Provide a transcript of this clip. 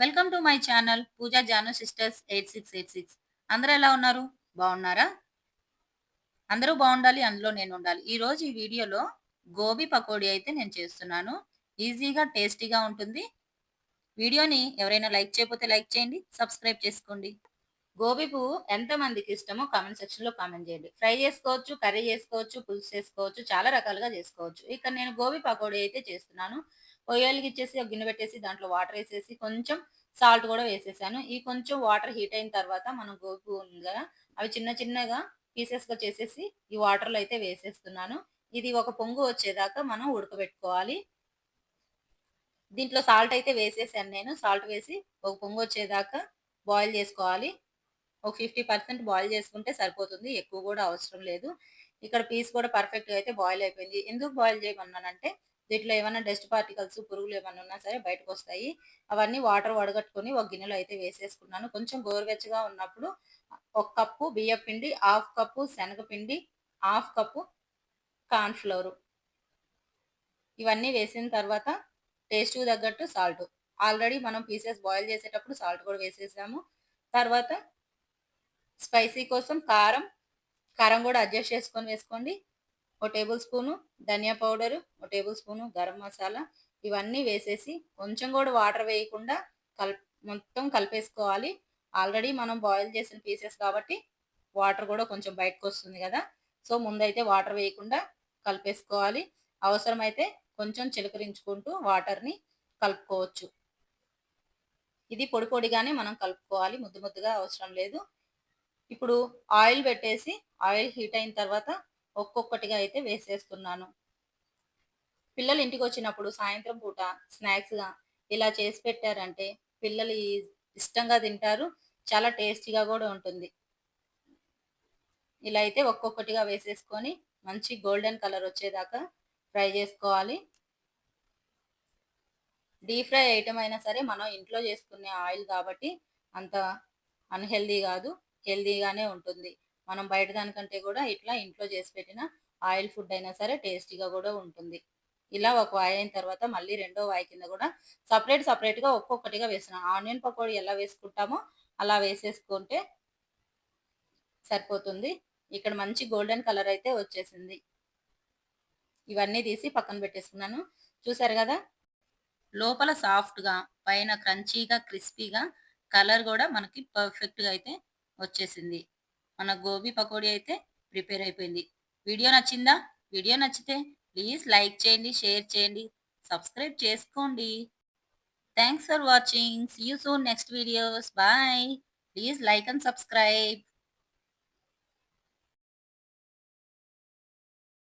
Welcome to my channel Pooja Janu sisters eight six eight six. అందరూ ఎలా ఉన్నారు? బాగున్నారా? అందరూ బాగుండాలి అందులో నేను ఉండాలి. ఈరోజు ఈ వీడియోలో గోబీ పకోడీ అయితే నేను చేస్తున్నాను. ఈజీగా టేస్టీగా ఉంటుంది. వీడియోని ఎవరైనా లైక్ చేయకపోతే లైక్ చేయండి సబ్స్క్రైబ్ చేసుకోండి. గోబీ పువ్వు ఎంతమందికి ఇష్టమో కామెంట్ సెక్షన్లో కామెంట్ చేయండి. ఫ్రై చేసుకోవచ్చు కర్రీ చేసుకోవచ్చు పులుసు చేసుకోవచ్చు చాలా రకాలుగా చేసుకోవచ్చు. ఇక్కడ నేను గోబీ పకోడీ అయితే చేస్తున్నాను. పొయ్యలకి ఇచ్చేసి ఒక గిన్నె పెట్టేసి దాంట్లో వాటర్ వేసేసి కొంచెం సాల్ట్ కూడా వేసేసాను. ఈ కొంచెం వాటర్ హీట్ అయిన తర్వాత మనం గోబీ ఉంది కదా అవి చిన్న చిన్నగా పీసెస్గా చేసేసి ఈ వాటర్లో అయితే వేసేస్తున్నాను. ఇది ఒక పొంగు వచ్చేదాకా మనం ఉడకబెట్టుకోవాలి. దీంట్లో సాల్ట్ అయితే వేసేసాను నేను. సాల్ట్ వేసి ఒక పొంగు వచ్చేదాకా బాయిల్ చేసుకోవాలి. ఒక ఫిఫ్టీ పర్సెంట్ బాయిల్ చేసుకుంటే సరిపోతుంది. ఎక్కువ కూడా అవసరం లేదు. ఇక్కడ పీస్ కూడా పర్ఫెక్ట్గా అయితే బాయిల్ అయిపోయింది. ఎందుకు బాయిల్ చేయమన్నానంటే దీంట్లో ఏమైనా డస్ట్ పార్టికల్స్ పురుగులు ఏమైనా ఉన్నా సరే బయటకు వస్తాయి అవన్నీ వాటర్ వడగట్టుకొని ఒక గిన్నెలో అయితే వేసేసుకున్నాను. కొంచెం గోరువెచ్చగా ఉన్నప్పుడు ఒక కప్పు బియ్య పిండి హాఫ్ కప్పు శనగపిండి హాఫ్ కప్పు కార్న్ఫ్లోరు. ఇవన్నీ వేసిన తర్వాత టేస్ట్ తగ్గట్టు సాల్ట్. ఆల్రెడీ మనం పీసెస్ బాయిల్ చేసేటప్పుడు సాల్ట్ కూడా వేసేసాము. తర్వాత స్పైసీ కోసం కారం కారం కూడా అడ్జస్ట్ చేసుకొని వేసుకోండి. ఒక టేబుల్ స్పూను ధనియా పౌడరు ఒక టేబుల్ స్పూను గరం మసాలా ఇవన్నీ వేసేసి కొంచెం కూడా వాటర్ వేయకుండా కల్ మొత్తం కలిపేసుకోవాలి. ఆల్రెడీ మనం బాయిల్ చేసిన పీసెస్ కాబట్టి వాటర్ కూడా కొంచెం బయటకు వస్తుంది కదా. సో ముందైతే వాటర్ వేయకుండా కలిపేసుకోవాలి. అవసరమైతే కొంచెం చిలకరించుకుంటూ వాటర్ని కలుపుకోవచ్చు. ఇది పొడి పొడిగానే మనం కలుపుకోవాలి. ముద్దు ముద్దుగా అవసరం లేదు. ఇప్పుడు ఆయిల్ పెట్టేసి ఆయిల్ హీట్ అయిన తర్వాత ఒక్కొక్కటిగా అయితే వేసేస్తున్నాను. పిల్లలు ఇంటికి వచ్చినప్పుడు సాయంత్రం పూట స్నాక్స్గా ఇలా చేసి పెట్టారంటే పిల్లలు ఇష్టంగా తింటారు చాలా టేస్టీగా కూడా ఉంటుంది. ఇలా అయితే ఒక్కొక్కటిగా వేసేసుకొని మంచి గోల్డెన్ కలర్ వచ్చేదాకా ఫ్రై చేసుకోవాలి. డీప్ ఫ్రై ఐటమ్ అయినా సరే మనం ఇంట్లో చేసుకునే ఆయిల్ కాబట్టి అంత అన్హెల్దీ కాదు హెల్దీగానే ఉంటుంది. మనం బయట దానికంటే కూడా ఇట్లా ఇంట్లో చేసి పెట్టిన ఆయిల్ ఫుడ్ అయినా సరే టేస్టీగా కూడా ఉంటుంది. ఇలా ఒక వాయి అయిన తర్వాత మళ్ళీ రెండో వాయి కింద కూడా సపరేట్ సపరేట్గా ఒక్కొక్కటిగా వేసిన. ఆనియన్ పకోడీ ఎలా వేసుకుంటామో అలా వేసేసుకుంటే సరిపోతుంది. ఇక్కడ మంచి గోల్డెన్ కలర్ అయితే వచ్చేసింది. ఇవన్నీ తీసి పక్కన పెట్టేసుకున్నాను. చూసారు కదా? లోపల సాఫ్ట్గా పైన క్రంచీగా క్రిస్పీగా కలర్ కూడా మనకి పర్ఫెక్ట్గా అయితే వచ్చేసింది. మన గోబీ పకోడీ అయితే ప్రిపేర్ అయిపోయింది. వీడియో నచ్చిందా? వీడియో నచ్చితే ప్లీజ్ లైక్ చేయండి షేర్ చేయండి సబ్స్క్రైబ్ చేసుకోండి. Thanks for watching see you soon next videos bye please like and subscribe